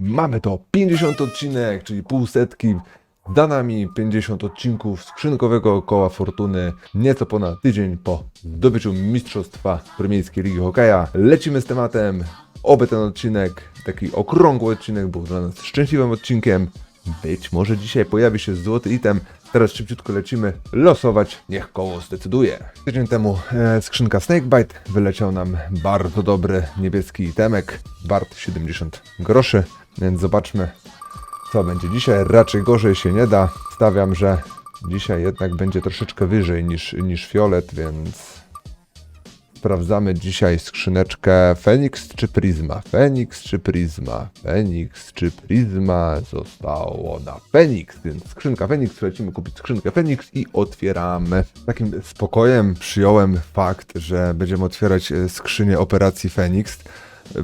Mamy to 50 odcinek, czyli pół setki. Za nami 50 odcinków skrzynkowego koła fortuny, nieco ponad tydzień po zdobyciu Mistrzostwa Premiejskiej Ligi Hokeja. Lecimy z tematem. Oby ten odcinek, taki okrągły odcinek, był dla nas szczęśliwym odcinkiem. Być może dzisiaj pojawi się złoty item. Teraz szybciutko lecimy losować. Niech koło zdecyduje. Tydzień temu e, skrzynka Snakebite wyleciał nam bardzo dobry niebieski itemek. Wart 70 groszy. Więc zobaczmy, co będzie dzisiaj. Raczej gorzej się nie da. Stawiam, że dzisiaj jednak będzie troszeczkę wyżej niż, niż fiolet, więc sprawdzamy dzisiaj skrzyneczkę Fenix czy Prisma. Fenix czy Prisma. Fenix czy Prisma zostało na Fenix, więc skrzynka Fenix. Lecimy kupić skrzynkę Fenix i otwieramy. Takim spokojem przyjąłem fakt, że będziemy otwierać e, skrzynię operacji Fenix,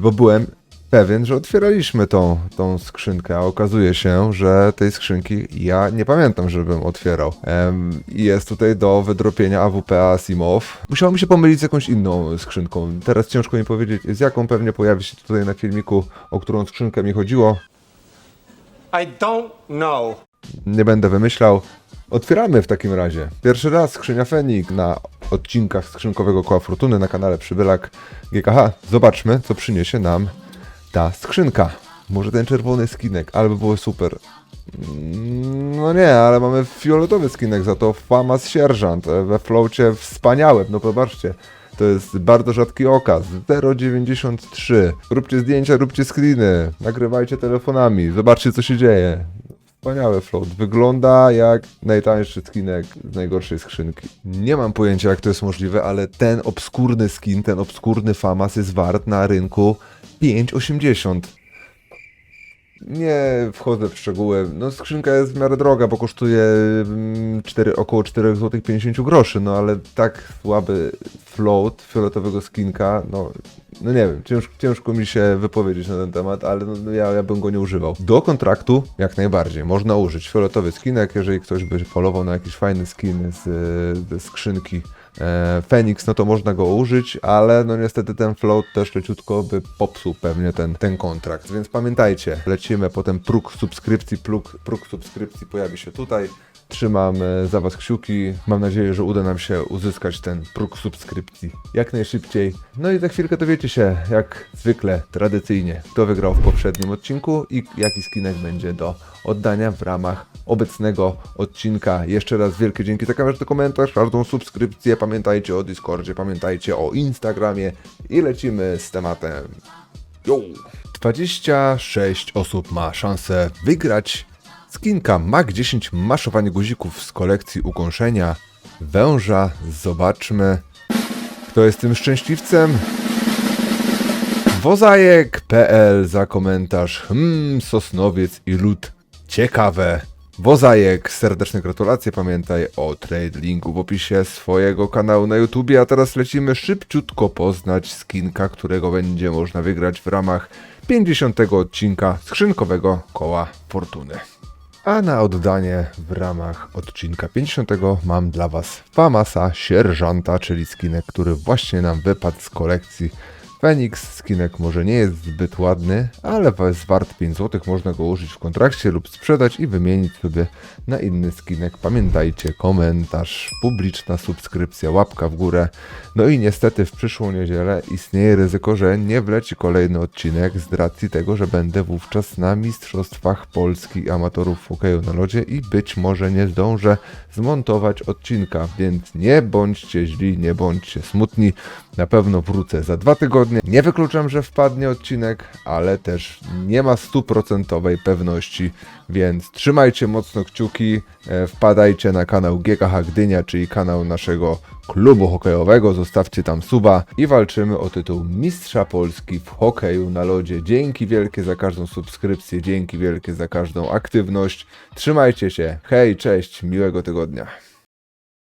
bo byłem pewien, że otwieraliśmy tą, tą skrzynkę, a okazuje się, że tej skrzynki ja nie pamiętam, żebym otwierał. I jest tutaj do wydropienia AWP Asimov. Musiało mi się pomylić z jakąś inną skrzynką. Teraz ciężko mi powiedzieć, z jaką pewnie pojawi się tutaj na filmiku, o którą skrzynkę mi chodziło. I don't know. Nie będę wymyślał. Otwieramy w takim razie. Pierwszy raz skrzynia Fenik na odcinkach skrzynkowego koła fortuny na kanale Przybylak GKH. Zobaczmy, co przyniesie nam ta skrzynka. Może ten czerwony skinek, ale by było super. Mm, No nie, ale mamy fioletowy skinek, za to Famas Sierżant e, we floacie wspaniałym, no popatrzcie. To jest bardzo rzadki okaz. 0,93. Róbcie zdjęcia, róbcie screeny. Nagrywajcie telefonami. Zobaczcie, co się dzieje. Wspaniały float. Wygląda jak najtańszy skinek z najgorszej skrzynki. Nie mam pojęcia, jak to jest możliwe, ale ten obskurny skin, ten obskurny Famas jest wart na rynku 5,80. Nie wchodzę w szczegóły. No skrzynka jest w miarę droga, bo kosztuje mm, 4, około 4 zł 50 groszy, no ale tak słaby float fioletowego skinka, no, no nie wiem, ciężko, ciężko mi się wypowiedzieć na ten temat, ale no, no ja, ja bym go nie używał. Do kontraktu jak najbardziej można użyć fioletowy skinek, jeżeli ktoś by polował na jakiś fajny skin z, ze skrzynki e, Phoenix, no to można go użyć, ale no niestety ten float też leciutko by popsuł pewnie ten, ten kontrakt, więc pamiętajcie, lecimy, potem próg subskrypcji, próg, próg subskrypcji pojawi się tutaj, Trzymam e, za Was kciuki. Mam nadzieję, że uda nam się uzyskać ten próg subskrypcji jak najszybciej. No i za chwilkę dowiecie się, jak zwykle, tradycyjnie, kto wygrał w poprzednim odcinku i jaki skinek będzie do oddania w ramach obecnego odcinka. Jeszcze raz wielkie dzięki za każdy komentarz, każdą subskrypcję. Pamiętajcie o Discordzie, pamiętajcie o Instagramie i lecimy z tematem. Yo! 26 osób ma szansę wygrać skinka Mag 10 maszowanie guzików z kolekcji ukąszenia węża. Zobaczmy, kto jest tym szczęśliwcem. Wozajek.pl za komentarz. Hmm, Sosnowiec i lód. Ciekawe. Wozajek, serdeczne gratulacje. Pamiętaj o trade linku w opisie swojego kanału na YouTubie. A teraz lecimy szybciutko poznać skinka, którego będzie można wygrać w ramach 50 odcinka skrzynkowego koła fortuny. A na oddanie w ramach odcinka 50 mam dla Was Famasa Sierżanta, czyli skinek, który właśnie nam wypadł z kolekcji Phoenix. Skinek może nie jest zbyt ładny, ale jest wart 5 zł. Można go użyć w kontrakcie lub sprzedać i wymienić sobie na inny skinek. Pamiętajcie, komentarz, publiczna subskrypcja, łapka w górę. No i niestety w przyszłą niedzielę istnieje ryzyko, że nie wleci kolejny odcinek z racji tego, że będę wówczas na Mistrzostwach Polski Amatorów Hokeju na Lodzie i być może nie zdążę zmontować odcinka, więc nie bądźcie źli, nie bądźcie smutni. Na pewno wrócę za dwa tygodnie. Nie wykluczam, że wpadnie odcinek, ale też nie ma stuprocentowej pewności, więc trzymajcie mocno kciuki, e, wpadajcie na kanał GKH Gdynia, czyli kanał naszego klubu hokejowego, zostawcie tam suba i walczymy o tytuł Mistrza Polski w hokeju na lodzie. Dzięki wielkie za każdą subskrypcję, dzięki wielkie za każdą aktywność. Trzymajcie się, hej, cześć, miłego tygodnia.